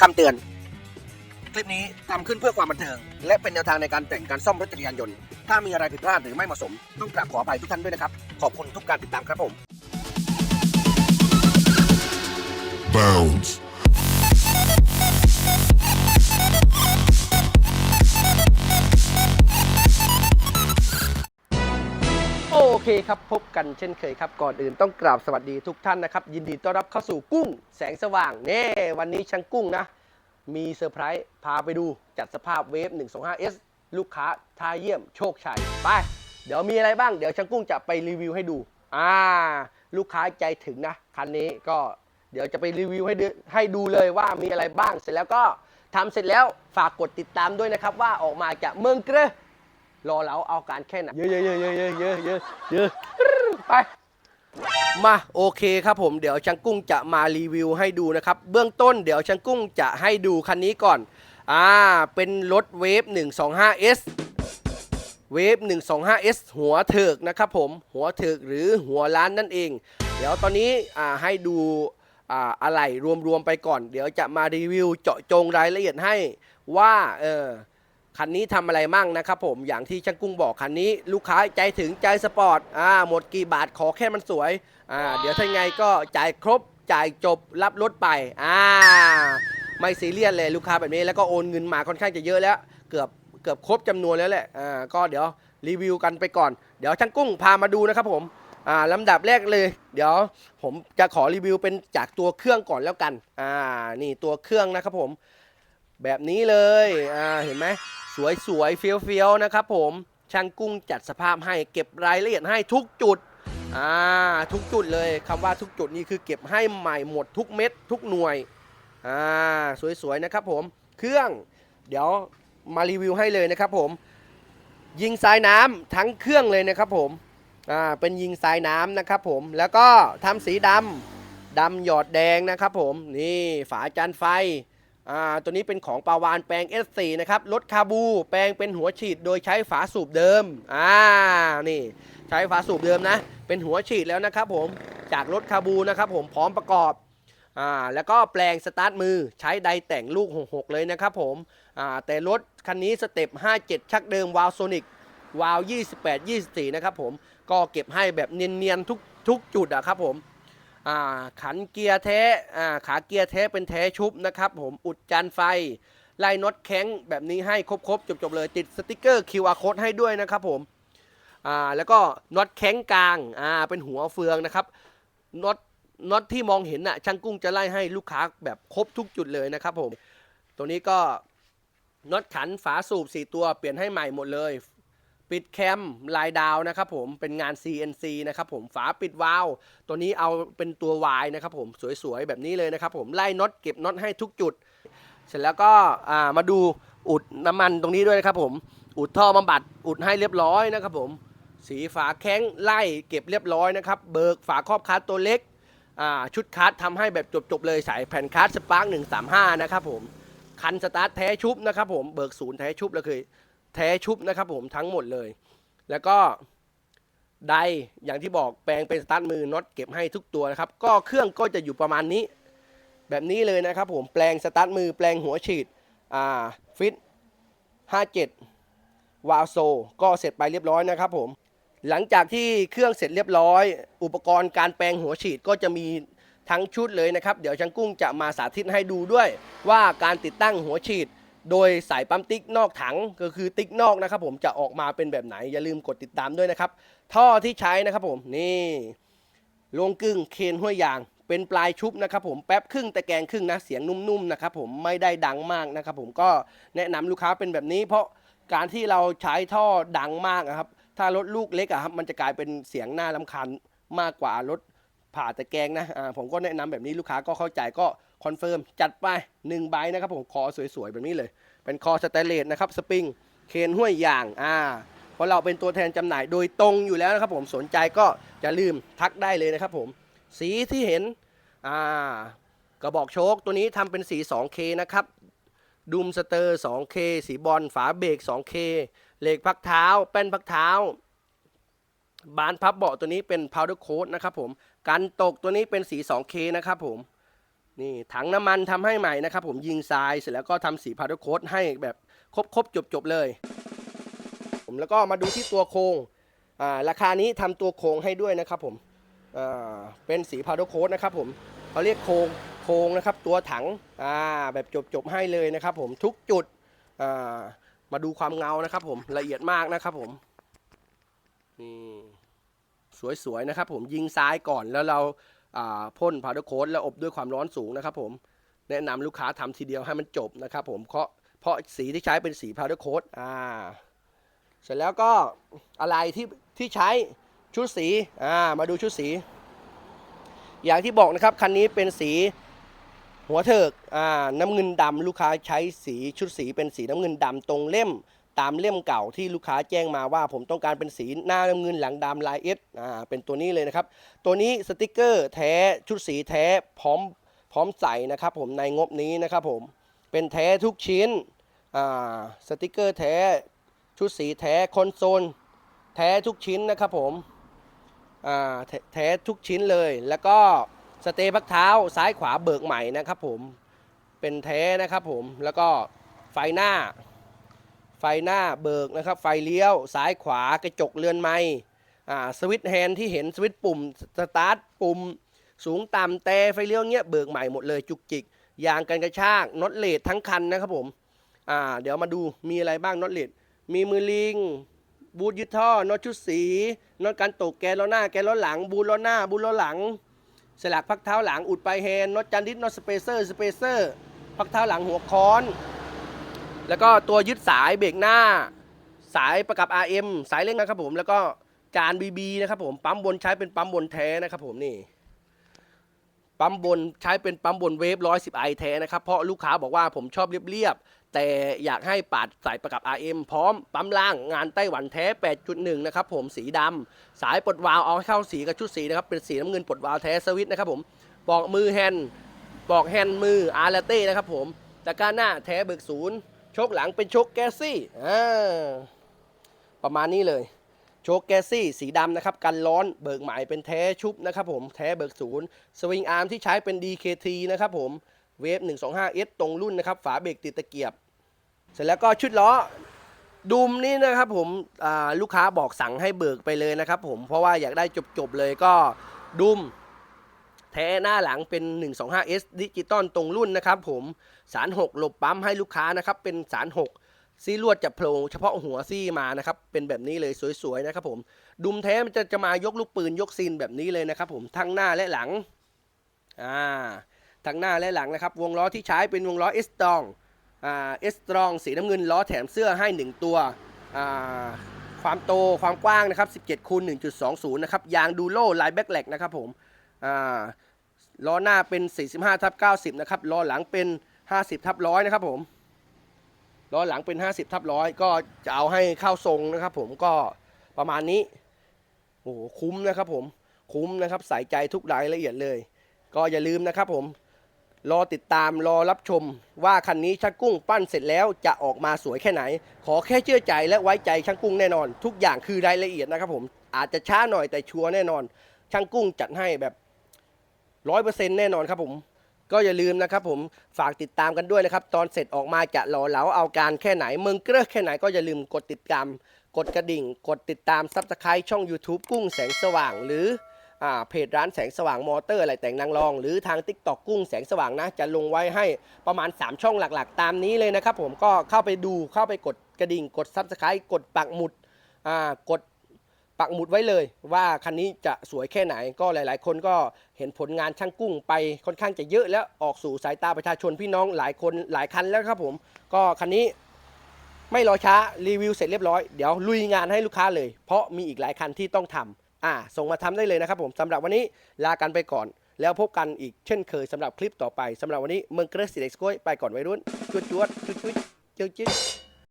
คำเตือน คลิปนี้ทำขึ้นเพื่อความบันเทิง และเป็นแนวทางในการแต่งการซ่อมรถจักรยานยนต์ ถ้ามีอะไรผิดพลาดหรือไม่เหมาะสม ต้องกราบขออภัยทุกท่านด้วยนะครับ ขอบคุณทุกการติดตามครับผม Bounce. เคครับ พบกันเช่นเคยครับ ก่อนอื่นต้องกราบสวัสดีทุกท่านนะครับ ยินดีต้อนรับเข้าสู่กุ้งแสงสว่างเน่วันนี้ช่างกุ้งนะ มีเซอร์ไพรส์พาไปดูจัดสภาพเวฟ 125S ลูกค้าทายเยี่ยมโชคชัย ไป เดี๋ยวมีอะไรบ้างเดี๋ยวช่างกุ้งจะไปรีวิวให้ดูอ่าลูกค้าใจถึงนะ คันนี้ก็เดี๋ยวจะไปรีวิวให้ดูให้ดูเลยว่ามีอะไรบ้างเสร็จแล้วก็ทำเสร็จแล้วฝากกดติดตามด้วยนะครับว่าออกมาจากเมืองเกรอ รอเราเอาการแค่ไหนเยอะเยอะเยอะเยอะเยอะเยอะเยอะเยอะไป มาโอเคครับผมเดี๋ยวช่างกุ้งจะมารีวิวให้ดูนะครับ เบื้องต้นเดี๋ยวช่างกุ้งจะให้ดูคันนี้ก่อน อ่า เป็นรถเวฟ 125S เวฟ 125S หัวเถิกนะครับผม หัวเถิกหรือหัวล้านนั่นเอง เดี๋ยวตอนนี้อ่าให้ดูอ่าอะไรรวมๆไปก่อน เดี๋ยวจะมารีวิวเจาะจงรายละเอียดให้ว่าเออ คันนี้ทำอะไรมั่งนะครับผมอย่างที่ช่างกุ้งบอกคันนี้ ลูกค้าใจถึงใจสปอร์ตอ่าหมดกี่บาทขอแค่มันสวยอ่าเดี๋ยวถ้าไงก็จ่ายครบจ่ายจบรับรถไปอ่าไม่ซีเรียสเลยลูกค้าแบบนี้แล้วก็โอนเงินมาค่อนข้างจะเยอะแล้ว เกือบเกือบครบจำนวนแล้วแหละอ่าก็เดี๋ยวรีวิวกันไปก่อน เดี๋ยวช่างกุ้งพามาดูนะครับผมอ่าลำดับแรกเลย เดี๋ยวผมจะขอรีวิวเป็นจากตัวเครื่องก่อนแล้วกันอ่านี่ตัวเครื่องนะครับผม แบบนี้เลย อ่า เห็นไหม สวยสวยเฟี้ยวเฟี้ยวนะครับผม ช่างกุ้งจัดสภาพให้ เก็บรายละเอียดให้ทุกจุด อ่า ทุกจุดเลยคำว่าทุกจุดนี่คือเก็บให้ใหม่หมดทุกเม็ดทุกหน่วย อ่า สวยๆนะครับผม เครื่อง เดี๋ยวมารีวิวให้เลยนะครับผม ยิงสายน้ำทั้งเครื่องเลยนะครับผม อ่า เป็นยิงสายน้ำนะครับผม แล้วก็ทำสีดำดำหยอดแดงนะครับผม นี่ ฝาจานไฟ อ่าตัวนี้เป็นของปาวานแปลง S4 นะครับรถคาบูแปลงเป็นหัวฉีดโดยใช้ฝาสูบเดิมอ่านี่ใช้ฝาสูบเดิมนะ เป็นหัวฉีดแล้วนะครับผมจากรถคาบูนะครับผมพร้อมประกอบอ่าแล้วก็แปลงสตาร์ทมือใช้ไดแต่งลูก 66 เลยนะครับผมอ่าแต่รถคันนี้สเต็ป 57 ชักเดิมวาลโซนิกวาล28 24 นะครับผมก็เก็บให้แบบเนียนๆทุกทุกจุดอะครับผม ขันเกียร์แท้อ่าขาเกียร์แท้เป็นแทชุบนะครับผมอุดจานไฟไล่น็อตแข็งแบบนี้ให้ครบๆจบๆเลยติดสติกเกอร์ QR code ให้ด้วยนะครับผมแล้วก็น็อตแข็งกลางาเป็นหัวเฟืองนะครับน็อตน็อตที่มองเห็นน่ะช่างกุ้งจะไล่ให้ลูกค้าแบบครบทุกจุดเลยนะครับผม ตัวนี้ก็น็อตขันฝาสูบ 4 ตัวเปลี่ยนให้ใหม่หมดเลย ปิดแคมลายดาวนะครับผมเป็นงาน CNC นะครับผมฝาปิดวาล์วตัวนี้เอาเป็นตัว Y นะครับผมสวยๆแบบนี้เลยนะครับผมไล่น็อตเก็บน็อตให้ทุกจุด เสร็จแล้วก็มาดูอุดน้ำมันตรงนี้ด้วยนะครับผมอุดท่อบำบัดอุดให้เรียบร้อยนะครับผมสีฝาแข้งไล่เก็บเรียบร้อยนะครับเบิกฝาครอบคัสตัวเล็กชุดคัสทำให้แบบจบๆเลยสายแผ่นคัสสปาร์ก135 นะครับผมคันสตาร์ทแท้ชุบนะครับผมเบิกศูนย์แท้ชุบแล้วเคย แท้ชุบนะครับผมทั้งหมดเลย แล้วก็ไดอย่างที่บอกแปลงเป็นสตาร์ทมือน็อตเก็บให้ทุกตัวนะครับ ก็เครื่องก็จะอยู่ประมาณนี้ แบบนี้เลยนะครับผมแปลงสตาร์ทมือแปลงหัวฉีดอ่าฟิต57วาลโซ ก็เสร็จไปเรียบร้อยนะครับผมหลังจากที่เครื่องเสร็จเรียบร้อย อุปกรณ์การแปลงหัวฉีดก็จะมีทั้งชุดเลยนะครับ เดี๋ยวช่างกุ้งจะมาสาธิตให้ดูด้วยว่าการติดตั้งหัวฉีด โดยสายปั๊มติ๊กนอกถังก็คือติ๊กนอกนะครับผมจะออกมาเป็นแบบไหนอย่าลืมกดติดตามด้วยนะครับ ท่อที่ใช้นะครับผมนี่ลงกึ่งเคนห้วยยาง เป็นปลายชุบนะครับผมแป๊บครึ่งตะแกรงครึ่งนะเสียงนุ่มๆนะครับผมไม่ได้ดังมากนะครับผมก็แนะนำลูกค้าเป็นแบบนี้ เพราะการที่เราใช้ท่อดังมากอะครับ ถ้ารถลูกเล็กอะครับมันจะกลายเป็นเสียงหน่ารำคาญมากกว่ารถ ผ่าแตะแกงนะอ่าผมก็แนะนำแบบนี้ลูกค้าก็เข้าใจก็คอนเฟิร์มจัดไป1ใบนะครับผมคอสวยๆแบบนี้เลย เป็นคอสแตนเลสนะครับสปริงเคนห้วยยางอ่าเพราะเราเป็นตัวแทนจำหน่ายโดยตรงอยู่แล้วนะครับผมสนใจก็อย่าลืมทักได้เลยนะครับผมสีที่เห็นอ่ากระบอกโชคตัวนี้ทำเป็นสี 2K นะครับดุมสเตอร์ 2K สีบอลฝาเบรก 2K เหล็กพักเท้า แป้นพักเท้า บานพับเบาะตัวนี้เป็น powder coat นะครับผม กันตกตัวนี้เป็นสี 2K นะครับผมนี่ถังน้ำมันทำให้ใหม่นะครับผมยิงทรายเสร็จแล้วก็ทำสีพาร์โคดให้แบบครบครบจบจบๆเลย ผมแล้วก็มาดูที่ตัวโครงอ่าราคานี้ทำตัวโครงให้ด้วยนะครับผมอ่าเป็นสีพาร์โคดนะครับผมเขาเรียกโครงโครงนะครับตัวถังอ่าแบบจบจบๆให้เลยนะครับผมทุกจุดอ่ามาดูความเงานะครับผมละเอียดมากนะครับผมนี่ สวยๆนะครับผมยิงซ้ายก่อนแล้วเราพ่นพาวเดอร์โค้ดแล้วอบด้วยความร้อนสูงนะครับผมแนะนำลูกค้าทำทีเดียวให้มันจบนะครับผมเพราะเพราะสีที่ใช้เป็นสีพาวเดอร์โค้ดอ่าเสร็จแล้วก็อะไรที่ที่ใช้ชุดสีอ่ามาดูชุดสี อย่างที่บอกนะครับคันนี้เป็นสีหัวเถิกอ่าน้ำเงินดำลูกค้าใช้สีชุดสีเป็นสีน้ำเงินดำตรงเล่ม ตามเล่มเก่าที่ลูกค้าแจ้งมาว่า ผมต้องการเป็นสีหน้าน้ำเงินหลังดำลายเอสอ่าเป็นตัวนี้เลยนะครับ ตัวนี้สติกเกอร์แท้ชุดสีแท้พร้อมพร้อมใส่นะครับ ผมในงบนี้นะครับผมเป็นแท้ทุกชิ้นอ่าสติกเกอร์แท้ชุดสีแท้คอนโซลแท้ทุกชิ้นนะครับผมอ่าแท้แท้ทุกชิ้นเลย แล้วก็สเตย์พักเท้าซ้ายขวาเบิกใหม่นะครับผมเป็นแท้นะครับผมแล้วก็ไฟหน้า ไฟหน้าเบิกนะครับ ไฟเลี้ยว ซ้ายขวากระจกเรือนไม้อ่าสวิตช์แฮนด์ที่เห็นสวิตช์ปุ่มสตาร์ทปุ่มสูงต่ำแต่ไฟเลี้ยวเงี้ยเบิกใหม่หมดเลยจุกจิกยางกันกระชากน็อตเลดทั้งคันนะครับผมอ่าเดี๋ยวมาดูมีอะไรบ้างน็อตเลดมีมือลิง บูทยึดท่อน็อตชุดสีน็อตการตกแกนล้อหน้าแกนล้อหลัง บูทล้อหน้า บูทล้อหลัง สลักพักเท้าหลังอุดปลายแฮนด์น็อตจันดิสน็อตสเปเซอร์สเปเซอร์พักเท้าหลังหัวค้อน แล้วก็ตัวยึดสายเบรกหน้า สายประกับ RM สายเร่งนะครับผม แล้วก็จาน BB นะครับผม ปั๊มบนใช้เป็นปั๊มบนแท้นะครับผมนี่ ปั๊มบนใช้เป็นปั๊มบนเวฟ110ไอแท้นะครับ เพราะลูกค้าบอกว่าผมชอบเรียบๆ แต่อยากให้ปาดสายประกับ RM พร้อมปั๊มล่างงานไต้หวันแท้ 8.1 นะครับผม สีดำสายปลดวาล์วเอาให้เข้าสีกับชุดสีนะครับ เป็นสีน้ำเงินปลดวาล์วแท้สวิตนะครับผมปอกมือแฮนด์ปอกแฮนด์มืออาราเต้นะครับผมตะกร้าหน้าแท้เบิกศูนย์ โชคหลังเป็นโชคแกซี่อ่าประมาณนี้เลย โชคแกซี่สีดำนะครับ กันร้อนเบิกใหม่เป็นแท้ชุบนะครับผมแท้เบิกศูนย์สวิงอาร์มที่ใช้เป็น DKT นะครับผมเวฟ 125S ตรงรุ่นนะครับ ฝาเบรกติดตะเกียบ เสร็จแล้วก็ชุดล้อดุมนี่นะครับผมลูกค้าบอกสั่งให้เบิกไปเลยนะครับผมเพราะว่าอยากได้จบๆเลยก็ดุม แท้หน้าหลังเป็น 125S ดิจิตอลตรงรุ่นนะครับผมสาร 6 หลบปั๊มให้ลูกค้านะครับ เป็นสาร 6 ซี่ลวดจะโผล่เฉพาะหัวซี่มานะครับ เป็นแบบนี้เลยสวยๆนะครับผม ดุมแท้มันจะจะมายกลูกปืนยกซีนแบบนี้เลยนะครับผมทั้งหน้าและหลังอ่าทั้งหน้าและหลังนะครับ วงล้อที่ใช้เป็นวงล้อเอสตองอ่าเอสตรองสีน้ำเงินล้อแถมเสื้อให้ 1 ตัวอ่าความโตความกว้างนะครับ 17คูณ1.20 นะครับ ยางดูโล่ลายแบ็กแหลกนะครับผม อ่า ล้อหน้าเป็น 45ทับ90 นะครับ ล้อหลังเป็น 50ทับร้อยนะครับผม ล้อหลังเป็น 50ทับร้อยก็จะเอาให้เข้าทรงนะครับ ผมก็ประมาณนี้ โอ้โหคุ้มนะครับผม คุ้มนะครับ ใส่ใจทุกรายละเอียดเลย ก็อย่าลืมนะครับผม รอติดตาม รอรับชม ว่าคันนี้ช่างกุ้งปั้นเสร็จแล้วจะออกมาสวยแค่ไหน ขอแค่เชื่อใจและไว้ใจช่างกุ้งแน่นอน ทุกอย่างคือรายละเอียดนะครับผม อาจจะช้าหน่อยแต่ชัวร์แน่นอน ช่างกุ้งจัดให้แบบ ร้อยเปอร์เซ็นต์แน่นอนครับผม ก็อย่าลืมนะครับผมฝากติดตามกันด้วยนะครับ ตอนเสร็จออกมาจะหล่อเหลาเอาการแค่ไหนเมืองเกลือแค่ไหนก็อย่าลืมกดติดตาม กดกระดิ่ง กดติดตามซับสไครต์ช่อง YouTube กุ้งแสงสว่าง หรือเพจร้านแสงสว่างมอเตอร์อะไรแต่งนางรอง หรือทาง Tik t o อกกุ้งแสงสว่างนะ จะลงไว้ให้ประมาณ 3 ช่องหลักๆ ตามนี้เลยนะครับผมก็เข้าไปดูเข้าไปกดกระดิ่ง กดซับสไครต์กดปักหมุดกด ปักหมุดไว้เลยว่าคันนี้จะสวยแค่ไหนก็หลาย ๆ คนก็เห็นผลงานช่างกุ้งไปค่อนข้างจะเยอะแล้วออกสู่สายตาประชาชนพี่น้องหลายคนหลายคันแล้วครับผม ก็คันนี้ไม่รอช้ารีวิวเสร็จเรียบร้อยเดี๋ยวลุยงานให้ลูกค้าเลย เพราะมีอีกหลายคันที่ต้องทำอ่าส่งมาทำได้เลยนะครับผมสำหรับวันนี้ลากันไปก่อน แล้วพบกันอีกเช่นเคยสำหรับคลิปต่อไปสำหรับวันนี้เมืองเกรสสีเด็กสกอยไปก่อนวัยรุ่นจวดจวดจุดจุดเจียวจิ๊ด